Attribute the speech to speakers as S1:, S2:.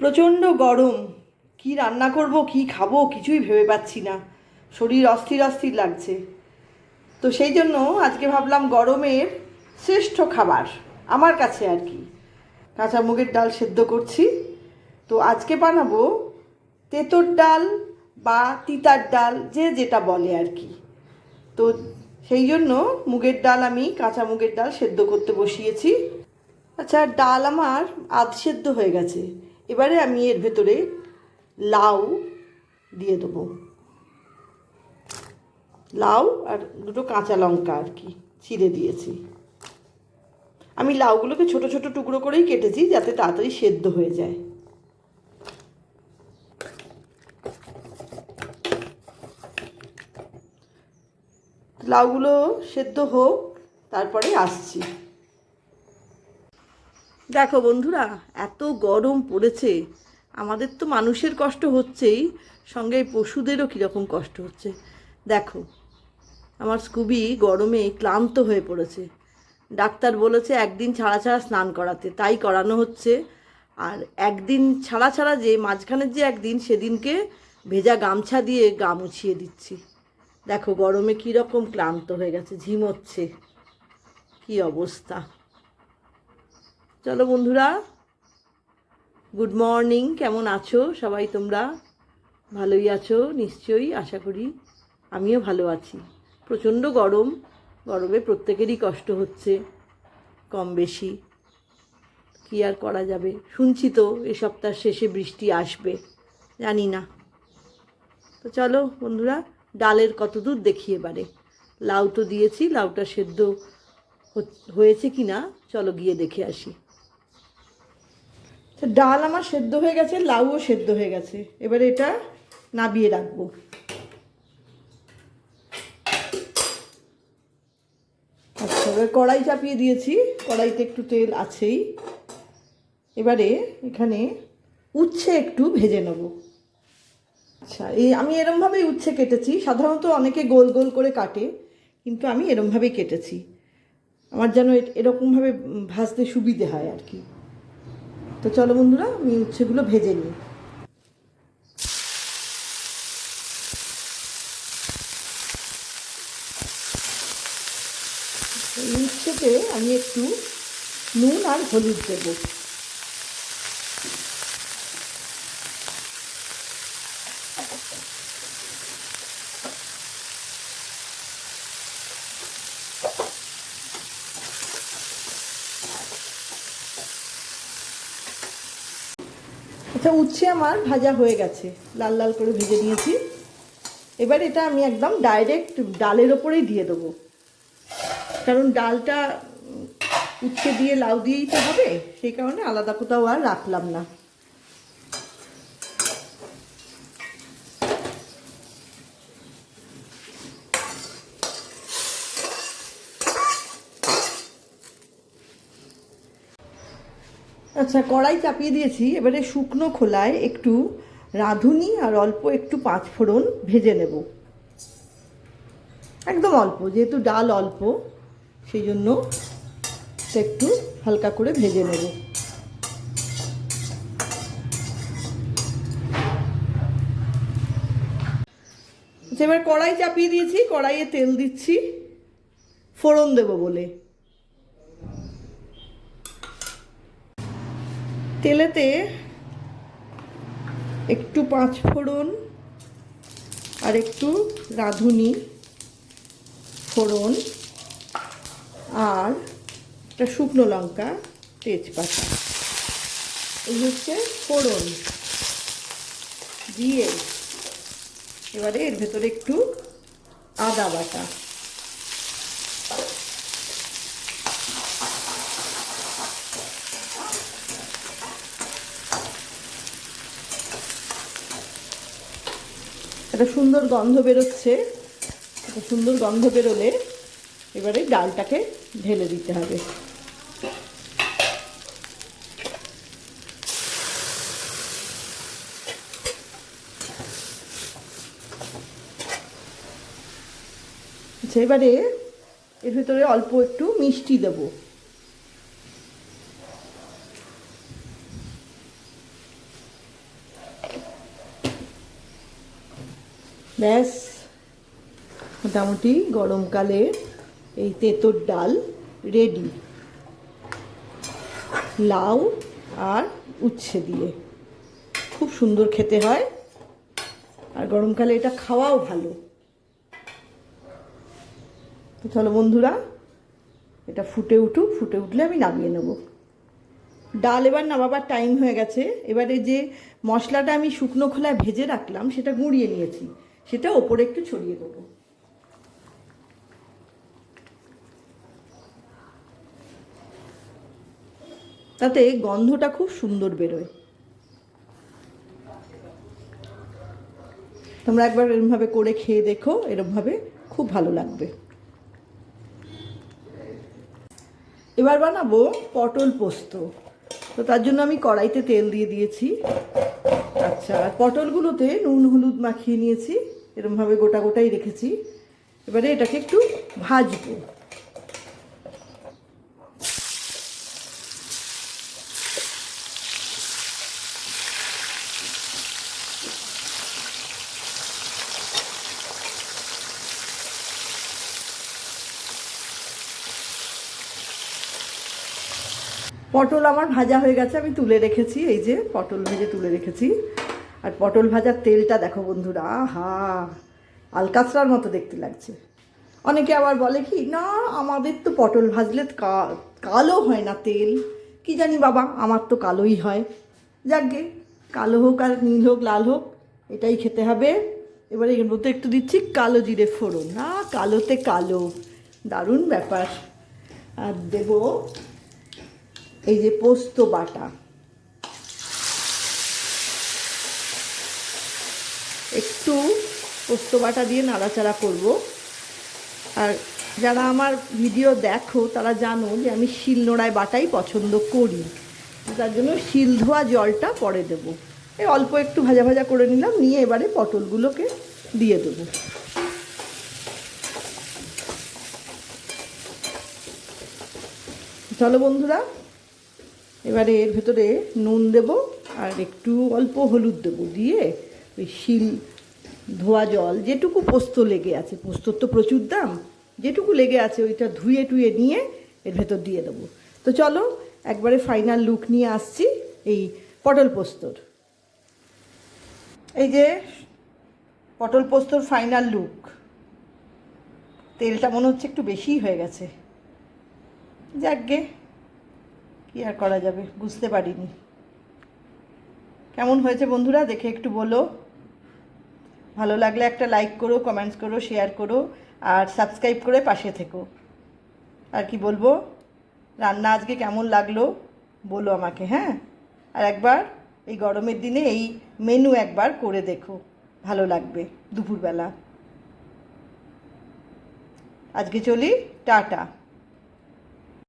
S1: প্রচণ্ড গরম। কি রান্না করব, কি খাব কিছুই ভেবে পাচ্ছি না। শরীর অস্থির অস্থির লাগছে। তো সেই জন্য আজকে ভাবলাম গরমের শ্রেষ্ঠ খাবার আমার কাছে আর কি। কাঁচা মুগের ডাল সেদ্ধ করছি। তো আজকে বানাবো তেঁতোর ডাল বা তিতার ডাল, যে যেটা বলে আর কি। তো সেই জন্য মুগের ডাল আমি কাঁচা মুগের ডাল সেদ্ধ করতে বসিয়েছি। আচ্ছা ডাল আমার আধ সেদ্ধ হয়ে গেছে। এবারে আমি এর ভেতরে লাউ দিয়ে দেবো। লাউ আর দুটো কাঁচা লঙ্কা আর কি চিড়ে দিয়েছি। আমি লাউগুলোকে ছোট ছোট টুকরো করেই কেটেছি যাতে তাড়াতাড়ি সেদ্ধ হয়ে যায়। লাউগুলো সেদ্ধ হোক, তারপরে আসছি। দেখো বন্ধুরা, এত গরম পড়েছে। আমাদের তো মানুষের কষ্ট হচ্ছেই, সঙ্গে পশুদেরও কীরকম কষ্ট হচ্ছে। দেখো, আমার স্কুবি গরমে ক্লান্ত হয়ে পড়েছে। ডাক্তার বলেছে একদিন ছাড়া ছাড়া স্নান করাতে, তাই করানো হচ্ছে। আর একদিন ছাড়া ছাড়া যে মাঝখানের যে একদিন, সেদিনকে ভেজা গামছা দিয়ে গা মুছিয়ে দিচ্ছি। দেখো, গরমে কীরকম ক্লান্ত হয়ে গেছে, ঝিমোচ্ছে। কী অবস্থা। চলো বন্ধুরা গুড মর্নিং কেমন আছো সবাই তোমরা? ভালোই আছো, নিশ্চয়ই আশা করি আমিও ভালো আছি। প্রচণ্ড গরম, গরমে প্রত্যেকেরই কষ্ট হচ্ছে, কম বেশি। কী আর করা যাবে? শুনছি তো এ সপ্তাহ শেষে বৃষ্টি আসবে, জানি না। তো চলো বন্ধুরা, ডালের কত দূর দেখি এবারে। লাউ তো দিয়েছি, লাউটা সেদ্ধ হয়েছে কি না চলো গিয়ে দেখে আসি। তো ডাল আমার সেদ্ধ হয়ে গেছে, লাউও সেদ্ধ হয়ে গেছে। এবারে এটা নাবিয়ে রাখব। আচ্ছা এবার কড়াই চাপিয়ে দিয়েছি। কড়াইতে একটু তেল আছেই। এবারে এখানে উচ্ছে একটু ভেজে নেব। আচ্ছা এই আমি এরমভাবেই উচ্ছে কেটেছি। সাধারণত অনেকে গোল গোল করে কাটে, কিন্তু আমি এরমভাবেই কেটেছি। আমার যেন এরকমভাবে ভাজতে সুবিধে হয় আর কি। তো চলো বন্ধুরা, আমি উচ্ছেগুলো ভেজে নিই। এই উচ্ছেতে আমি একটু নুন আর হলুদ দেবো। আচ্ছা উচ্ছে আমার ভাজা হয়ে গেছে। লাল লাল করে ভেজে নিয়েছি। এবার এটা আমি একদম ডাইরেক্ট ডালের ওপরেই দিয়ে দেবো। কারণ ডালটা উচ্ছে দিয়ে লাউ দিয়েই তো হবে, সেই কারণে আলাদা কোথাও আর রাখলাম না। আচ্ছা কড়াই চাপিয়ে দিয়েছি। এবারে শুকনো খোলায় একটু রাঁধুনি আর অল্প একটু পাঁচ ফোড়ন ভেজে নেব। একদম অল্প যেহেতু ডাল অল্প সেই জন্য একটু হালকা করে ভেজে নেব। আচ্ছা, এবার কড়াই চাপিয়ে দিয়েছি কড়াইয়ে তেল দিচ্ছি। ফোড়ন দেব বলে। তেলেতে একটু পাঁচ ফোড়ন আর একটু রাঁধুনি ফোড়ন আর একটা শুকনো লঙ্কা তেজপাতা। এই হচ্ছে ফোড়ন। দিয়ে এবারে এর ভেতরে একটু আদা বাটা। একটা সুন্দর গন্ধ বেরোচ্ছে। একটা সুন্দর গন্ধ বেরোলে এবারে ডালটাকে ঢেলে দিতে হবে। আচ্ছা এবারে এর ভিতরে অল্প একটু মিষ্টি দেবো। ব্যাস, মোটামুটি গরমকালে এই তেঁতোর ডাল রেডি লাউ আর উচ্ছে দিয়ে। খুব সুন্দর খেতে হয়। আর গরমকালে এটা খাওয়াও ভালো। তো চলো বন্ধুরা, এটা ফুটে উঠুক, ফুটে উঠলে আমি নামিয়ে নেব। ডাল এবার নামাবার টাইম হয়ে গেছে। এবারে যে মশলাটা আমি শুকনো খোলায় ভেজে রাখলাম, সেটা গুঁড়িয়ে নিয়েছি। সেটা ওপরে একটু ছড়িয়ে দেবো। তাতে গন্ধটা খুব সুন্দর বেরোয়। তোমরা একবার এরমভাবে করে খেয়ে দেখো, এরমভাবে খুব ভালো লাগবে। এবার বানাবো পটল পোস্ত। তো তার জন্য আমি কড়াইতে তেল দিয়ে দিয়েছি। আচ্ছা পটলগুলোতে নুন, হলুদ মাখিয়ে নিয়েছি। এরমভাবে গোটা গোটাই রেখেছি। এবারে এটাকে একটু ভাজবো। পটল আমার ভাজা হয়ে গেছে, আমি তুলে রেখেছি, এই যে পটল ভেজে তুলে রেখেছি। আর পটল ভাজার তেলটা দেখো বন্ধুরা, আহা আলকাতরার মতো দেখতে লাগছে। অনেকে আবার বলে কি, না, আমাদের তো পটল ভাজলে কালো হয় না তেল। কি জানি বাবা, আমার তো কালোই হয়। যাকগে, কালো হোক আর নীল হোক, লাল হোক, এটাই খেতে হবে। এবারে এর মধ্যে একটু দিচ্ছি কালো জিরে ফোড়ন। না, কালোতে কালো, দারুণ ব্যাপার। আর দেবো এই যে পোস্ত বাটা একটু পোস্ত বাটা দিয়ে নাড়াচাড়া করব। আর যারা আমার ভিডিও দেখো, তারা জানো যে আমি শিল নোড়ায় বাটাই পছন্দ করি। তার জন্য শিল ধোয়া জলটা পরে দেব। এই অল্প একটু ভাজা ভাজা করে নিলাম, নিয়ে এবারে পটলগুলোকে দিয়ে দেবো। চলো বন্ধুরা, এবারে এর ভেতরে নুন দেব আর একটু অল্প হলুদ দেবো দিয়ে ওই শিল ধোয়া জল, যেটুকু পোস্ত লেগে আছে, পোস্তর তো প্রচুর দাম, যেটুকু লেগে আছে ওইটা ধুয়ে টুয়ে নিয়ে এর ভেতর দিয়ে দেবো। তো চলো, একবারে ফাইনাল লুক নিয়ে আসছি এই পটল পোস্তর। এই যে পটল পোস্তর ফাইনাল লুক তেলটা মনে হচ্ছে একটু বেশিই হয়ে গেছে। যাকগে, কি আর করা যাবে, বুঝতে পারিনি। কেমন হয়েছে বন্ধুরা, দেখে একটু বলো। ভালো লাগলে একটা লাইক করো কমেন্টস করো শেয়ার করো, আর সাবস্ক্রাইব করে পাশে থেকো। আর কি বলব? রান্না আজকে কেমন লাগল? বলো আমাকে হ্যাঁ? আর একবার এই গরমের দিনে এই মেনু একবার করে দেখো, ভালো লাগবে দুপুরবেলা। আজকে চলি, টাটা।